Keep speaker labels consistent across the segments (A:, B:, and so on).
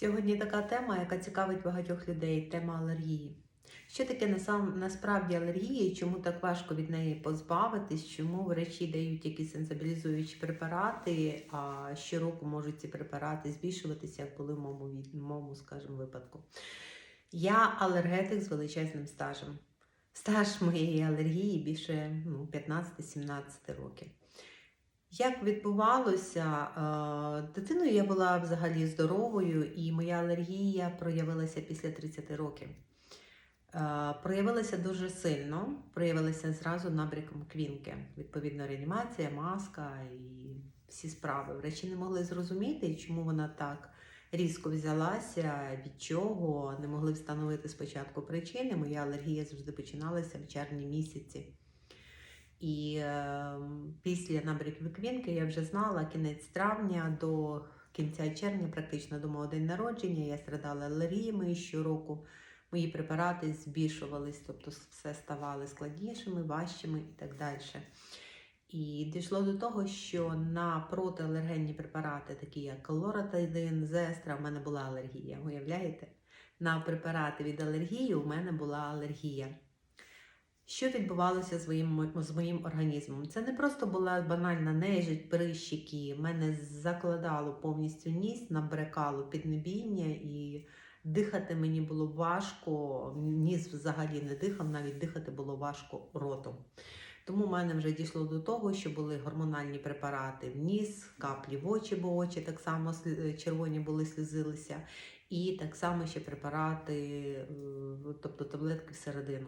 A: Сьогодні така тема, яка цікавить багатьох людей тема алергії. Що таке насам, насправді алергія чому так важко від неї позбавитись, чому врачі дають якісь сенсибілізуючі препарати, а щороку можуть ці препарати збільшуватися, як були в моєму, моєму скажімо, випадку. Я алергетик з величезним стажем. Стаж моєї алергії більше ну, 15-17 років. Як відбувалося, е, дитиною я була взагалі здоровою, і моя алергія проявилася після 30 років. Е, Проявилася дуже сильно, проявилася зразу набряком квінки. Відповідно, реанімація, маска і всі справи. Врачі не могли зрозуміти, чому вона так різко взялася, від чого, не могли встановити спочатку причини. Моя алергія завжди починалася в червні місяці. І е, після набряків квінки я вже знала кінець травня до кінця червня, практично до мого день народження. Я страдала алергіями щороку. Мої препарати збільшувались, тобто все ставали складнішими, важчими і так далі. І дійшло до того, що на протиалергенні препарати, такі як лоратидин, зестра, в мене була алергія. Уявляєте? На препарати від алергії у мене була алергія. Що відбувалося з моїм, з моїм організмом? Це не просто була банальна нежить, прищики. Мене закладало повністю ніс, набрякало піднебіння і дихати мені було важко. Ніс взагалі не дихав, навіть дихати було важко ротом. Тому в мене вже дійшло до того, що були гормональні препарати в ніс, каплі в очі, бо очі так само червоні були, слізилися, і так само ще препарати, е, тобто таблетки всередину.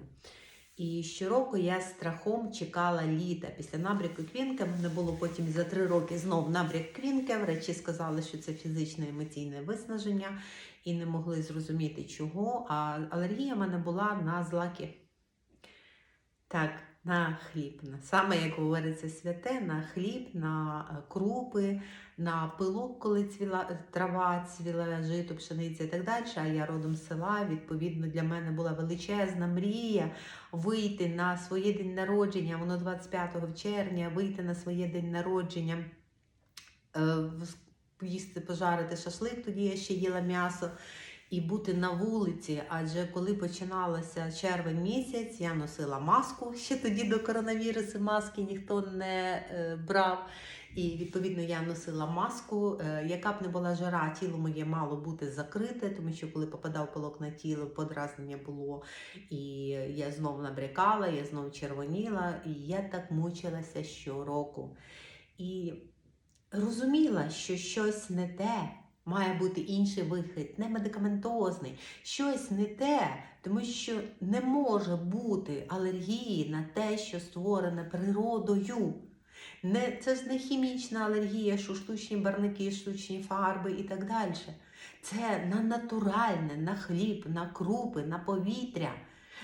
A: І щороку я страхом чекала літа. Після набряку квінки в мене було потім за три роки знов набряк квінки. Врачі сказали, що це фізичне емоційне виснаження, і не могли зрозуміти чого. А алергія в мене була на злаки. Так, на хліб. Саме, як говориться, святе, на хліб, на е, крупи, на пилок, коли цвіла трава, цвіла жито, пшениця і так далі. А я родом з села. Відповідно, для мене була величезна мрія вийти на своє день народження, воно 25 червня, вийти на своє день народження, е, їсти, пожарити шашлик, тоді я ще їла м'ясо. І бути на вулиці, адже коли починалося червень місяць, я носила маску. Ще тоді до коронавірусу маски ніхто не е, брав. І відповідно я носила маску. Е, яка б не була жара, тіло моє мало бути закрите, тому що коли попадав пилок на тіло, подразнення було. І я знову набрякала, я знову червоніла, і я так мучилася щороку. І розуміла, що щось не те. Має бути інший вихід, не медикаментозний, щось не те, тому що не може бути алергії на те, що створене природою. Не, це ж не хімічна алергія, що штучні барники, штучні фарби і так далі. Це на натуральне, на хліб, на крупи, на повітря,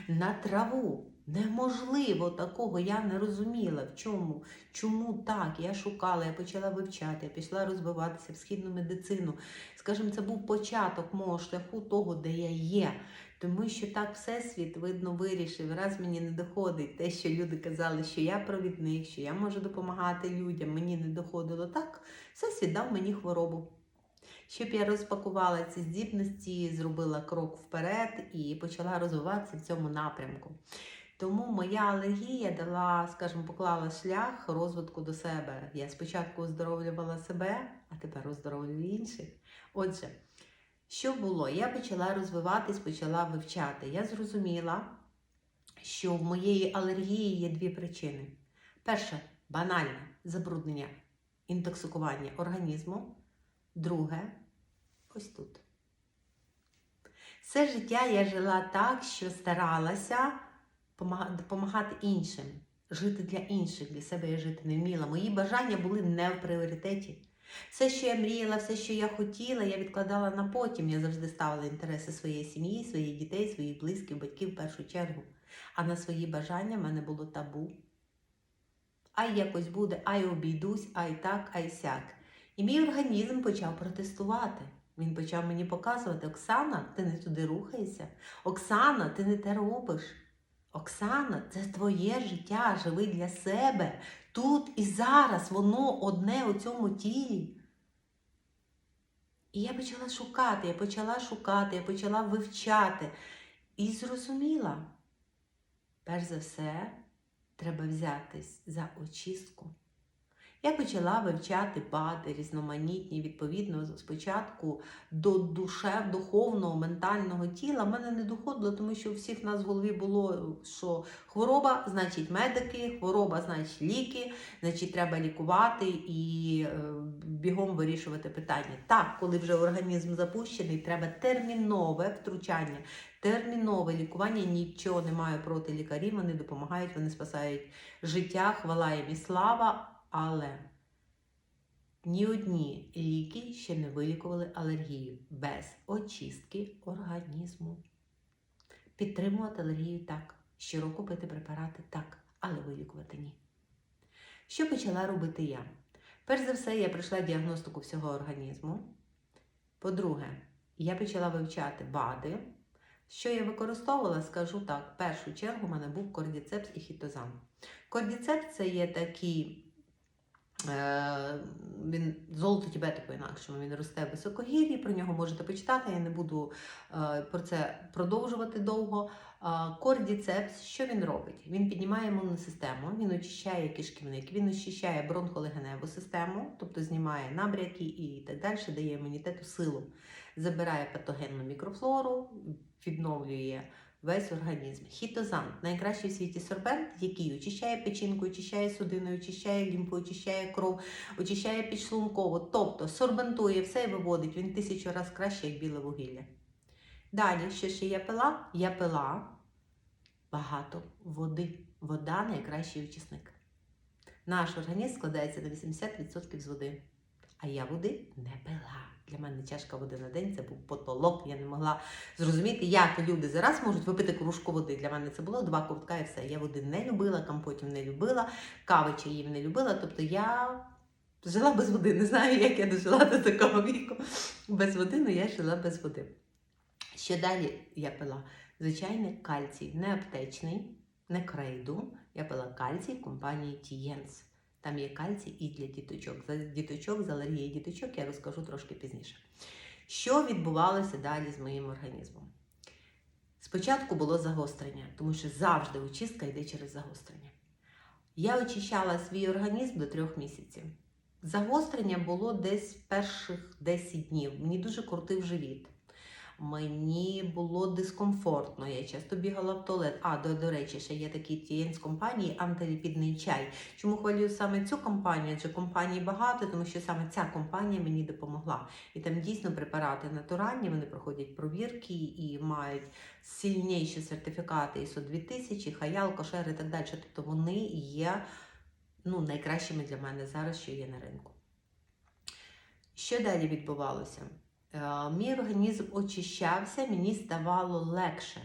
A: на траву. Неможливо такого, я не розуміла, в чому, чому так. Я шукала, я почала вивчати, я пішла розвиватися в східну медицину. Скажімо, це був початок мого шляху того, де я є. Тому що так Всесвіт, видно, вирішив. Раз мені не доходить те, що люди казали, що я провідник, що я можу допомагати людям, мені не доходило так, Всесвіт дав мені хворобу. Щоб я розпакувала ці здібності, зробила крок вперед і почала розвиватися в цьому напрямку. Тому моя алергія дала, скажімо, поклала шлях розвитку до себе. Я спочатку оздоровлювала себе, а тепер оздоровлюю інших. Отже, що було? Я почала розвиватись, почала вивчати. Я зрозуміла, що в моєї алергії є дві причини. Перша банальне забруднення, інтоксикування організму. Друге ось тут. Все життя я жила так, що старалася допомагати іншим, жити для інших, для себе я жити не вміла. Мої бажання були не в пріоритеті. Все, що я мріяла, все, що я хотіла, я відкладала на потім. Я завжди ставила інтереси своєї сім'ї, своїх дітей, своїх близьких, батьків в першу чергу. А на свої бажання в мене було табу. Ай якось буде, ай обійдусь, ай так, ай сяк. І мій організм почав протестувати. Він почав мені показувати: Оксана, ти не туди рухаєшся. Оксана, ти не те робиш. Оксана, це твоє життя, живи для себе. Тут і зараз воно одне у цьому тілі. І я почала шукати, я почала шукати, я почала вивчати. І зрозуміла, перш за все, треба взятись за очистку. Я почала вивчати БАДи різноманітні, відповідно, спочатку до душев, духовного, ментального тіла. Мене не доходило, тому що у всіх нас в голові було, що хвороба, значить медики, хвороба, значить ліки, значить треба лікувати і е, бігом вирішувати питання. Так, коли вже організм запущений, треба термінове втручання, термінове лікування. Нічого немає проти лікарів, вони допомагають, вони спасають життя, хвала їм і слава. Але ні одні ліки ще не вилікували алергію без очистки організму. Підтримувати алергію так, щороку пити препарати так, але вилікувати ні. Що почала робити я? Перш за все, я пройшла діагностику всього організму. По-друге, я почала вивчати БАДи. Що я використовувала, скажу так: в першу чергу в мене був кордіцепс і хітозан. Кордіцепс це є такий Е, Він золото Тібету по-інакшому, він росте в високогір'ї, про нього можете почитати, я не буду е, про це продовжувати довго. Е, Кордіцепс, що він робить? Він піднімає імунну систему, він очищає кишківник, він очищає бронхолегеневу систему, тобто знімає набряки і так далі, дає імунітету силу, забирає патогенну мікрофлору, відновлює весь організм. Хітозан найкращий в світі сорбент, який очищає печінку, очищає судину, очищає лімфу, очищає кров, очищає підшлункову. Тобто сорбентує все і виводить. Він тисячу разів краще, як біле вугілля. Далі, що ще я пила? Я пила багато води. Вода найкращий очисник. Наш організм складається на 80% з води. А я води не пила. Для мене чашка води на день це був потолок. Я не могла зрозуміти, як люди зараз можуть випити кружку води. Для мене це було два ковтка і все. Я води не любила, компотів не любила, кави чаїв не любила. Тобто я жила без води. Не знаю, як я дожила до такого віку. Без води, але я жила без води. Що далі я пила? Звичайний кальцій, не аптечний, не крейду. Я пила кальцій компанії Тієнс. Там є кальцій і для діточок. За діточок, з алергією діточок я розкажу трошки пізніше. Що відбувалося далі з моїм організмом? Спочатку було загострення, тому що завжди очистка йде через загострення. Я очищала свій організм до трьох місяців. Загострення було десь перших 10 днів. Мені дуже крутив живіт. Мені було дискомфортно, я часто бігала в туалет. А, до, до речі, ще є такий тієнь з компанії антиліпідний чай. Чому хвалюю саме цю компанію? Адже компаній багато, тому що саме ця компанія мені допомогла. І там дійсно препарати натуральні, вони проходять провірки і мають сильніші сертифікати ISO 2000, хаял, кошер і так далі. Тобто вони є ну, найкращими для мене зараз, що є на ринку. Що далі відбувалося? Е, мій організм очищався, мені ставало легше.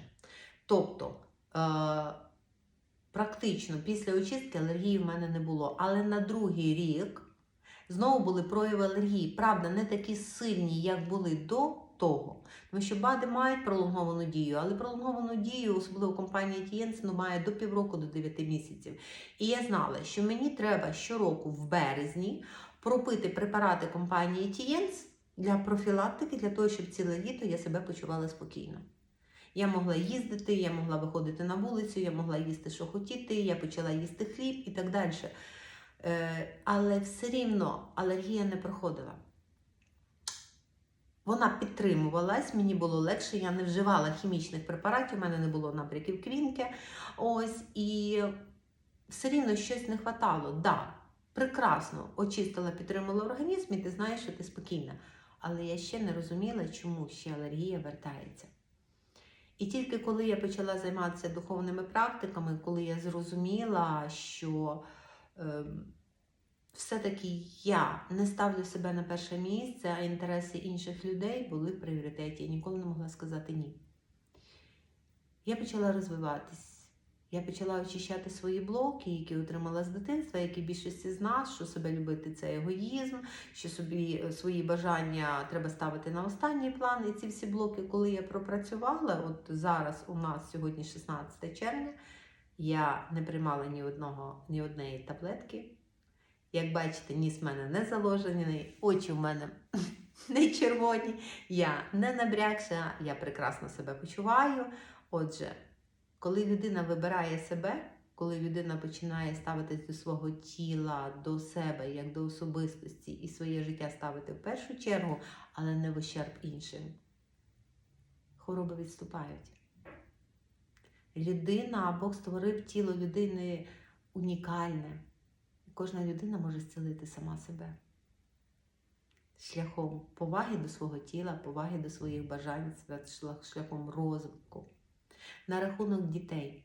A: Тобто, е, практично після очистки алергії в мене не було. Але на другий рік знову були прояви алергії. Правда, не такі сильні, як були до того. Тому що БАДи мають пролонговану дію, але пролонговану дію, особливо компанія Тієнс, ну, має до півроку, до 9 місяців. І я знала, що мені треба щороку в березні пропити препарати компанії Тієнс для профілактики, для того, щоб ціле літо я себе почувала спокійно. Я могла їздити, я могла виходити на вулицю, я могла їсти, що хотіти, я почала їсти хліб і так далі. Е, але все рівно алергія не проходила. Вона підтримувалась, мені було легше, я не вживала хімічних препаратів, у мене не було набряків квінки. Ось, і все рівно щось не хватало. Да, прекрасно очистила, підтримала організм, і ти знаєш, що ти спокійна. Але я ще не розуміла, чому ще алергія вертається. І тільки коли я почала займатися духовними практиками, коли я зрозуміла, що е, все-таки я не ставлю себе на перше місце, а інтереси інших людей були в пріоритеті. Я ніколи не могла сказати ні. Я почала розвиватись. Я почала очищати свої блоки, які отримала з дитинства, які більшості з нас, що себе любити це егоїзм, що собі свої бажання треба ставити на останній план. І ці всі блоки, коли я пропрацювала, от зараз у нас сьогодні 16 червня, я не приймала ні одного, ні однієї таблетки. Як бачите, ніс в мене не заложений, очі в мене не червоні. Я не набрякша, я прекрасно себе почуваю. Отже, коли людина вибирає себе, коли людина починає ставитись до свого тіла, до себе, як до особистості, і своє життя ставити в першу чергу, але не в ущерб іншим, хвороби відступають. Людина, Бог створив тіло людини унікальне. Кожна людина може зцілити сама себе шляхом поваги до свого тіла, поваги до своїх бажань, шляхом розвитку. На рахунок дітей.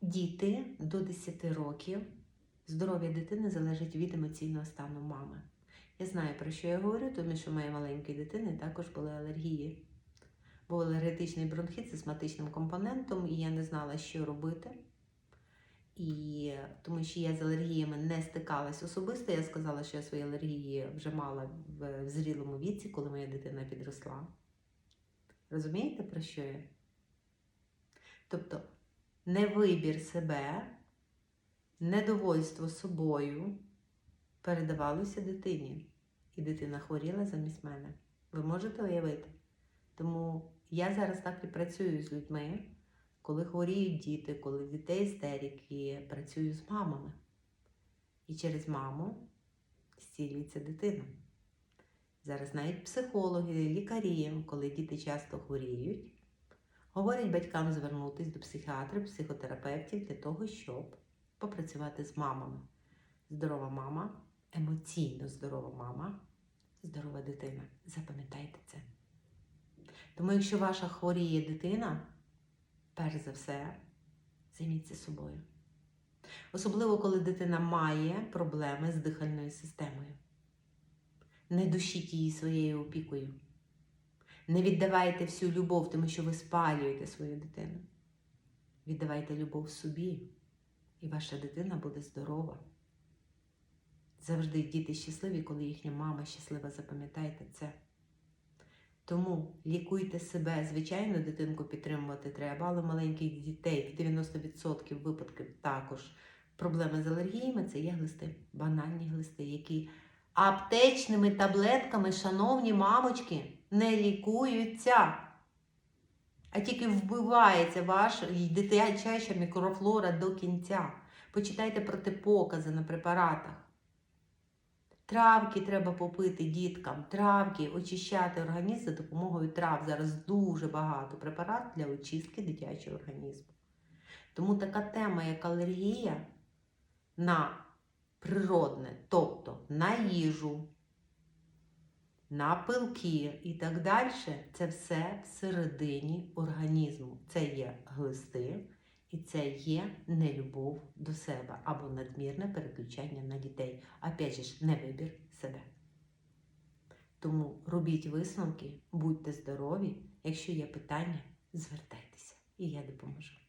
A: Діти до 10 років, здоров'я дитини залежить від емоційного стану мами. Я знаю, про що я говорю, тому що в моєї маленької дитини також були алергії. Був алергетичний бронхіт з астматичним компонентом, і я не знала, що робити. І тому що я з алергіями не стикалась особисто. Я сказала, що я свої алергії вже мала в, зрілому віці, коли моя дитина підросла. Розумієте, про що я? Тобто, не вибір себе, недовольство собою передавалося дитині. І дитина хворіла замість мене. Ви можете уявити? Тому я зараз так і працюю з людьми, коли хворіють діти, коли дітей істерики, працюю з мамами. І через маму зцілюється дитина. Зараз навіть психологи, лікарі, коли діти часто хворіють, говорять батькам звернутися до психіатрів, психотерапевтів для того, щоб попрацювати з мамами. Здорова мама, емоційно здорова мама, здорова дитина. Запам'ятайте це. Тому, якщо ваша хворіє дитина, перш за все, займіться собою. Особливо, коли дитина має проблеми з дихальною системою. Не душіть її своєю опікою. Не віддавайте всю любов, тому що ви спалюєте свою дитину. Віддавайте любов собі, і ваша дитина буде здорова. Завжди діти щасливі, коли їхня мама щаслива, запам'ятайте це. Тому лікуйте себе. Звичайно, дитинку підтримувати треба, але маленьких дітей в 90% випадків також проблеми з алергіями це є глисти, банальні глисти, які аптечними таблетками, шановні мамочки, не лікуються. А тільки вбивається ваша дитяча мікрофлора до кінця. Почитайте протипокази на препаратах. Травки треба попити діткам, травки, очищати організм за допомогою трав. Зараз дуже багато препарат для очистки дитячого організму. Тому така тема, як алергія на природне, тобто на їжу, на пилки і так далі, це все всередині організму. Це є глисти. І це є нелюбов до себе або надмірне переключення на дітей. Опять же ж, не вибір себе. Тому робіть висновки, будьте здорові. Якщо є питання, звертайтеся, і я допоможу.